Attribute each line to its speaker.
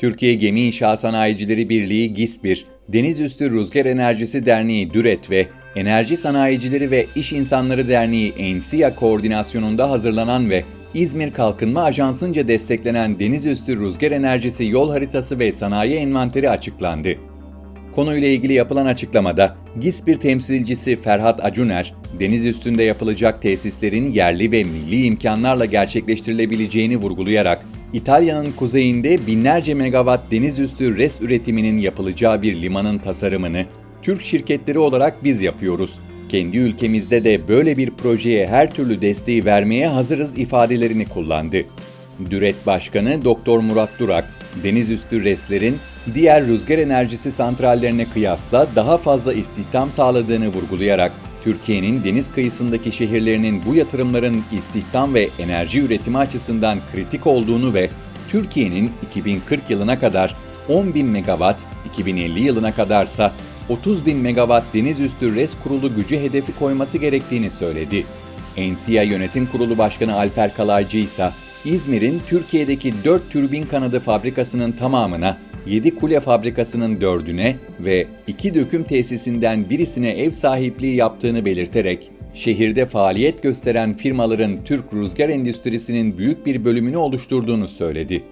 Speaker 1: Türkiye Gemi İnşaat Sanayicileri Birliği GİSBİR, Denizüstü Rüzgar Enerjisi Derneği DÜRET ve Enerji Sanayicileri ve İş İnsanları Derneği ENSİA koordinasyonunda hazırlanan ve İzmir Kalkınma Ajansı'nca desteklenen Denizüstü Rüzgar Enerjisi Yol Haritası ve Sanayi Envanteri açıklandı. Konuyla ilgili yapılan açıklamada GİSBİR temsilcisi Ferhat Acuner, deniz üstünde yapılacak tesislerin yerli ve milli imkanlarla gerçekleştirilebileceğini vurgulayarak, İtalya'nın kuzeyinde binlerce megawatt denizüstü res üretiminin yapılacağı bir limanın tasarımını Türk şirketleri olarak biz yapıyoruz. Kendi ülkemizde de böyle bir projeye her türlü desteği vermeye hazırız ifadelerini kullandı. Düret Başkanı Doktor Murat Durak, denizüstü reslerin diğer rüzgar enerjisi santrallerine kıyasla daha fazla istihdam sağladığını vurgulayarak, Türkiye'nin deniz kıyısındaki şehirlerinin bu yatırımların istihdam ve enerji üretimi açısından kritik olduğunu ve Türkiye'nin 2040 yılına kadar 10 bin megawatt, 2050 yılına kadarsa 30 bin megawatt denizüstü res kurulu gücü hedefi koyması gerektiğini söyledi. ENSİA Yönetim Kurulu Başkanı Alper Kalaycı ise İzmir'in Türkiye'deki 4 türbin kanadı fabrikasının tamamına, 7 kule fabrikasının 4'üne ve 2 döküm tesisinden birisine ev sahipliği yaptığını belirterek, şehirde faaliyet gösteren firmaların Türk rüzgar endüstrisinin büyük bir bölümünü oluşturduğunu söyledi.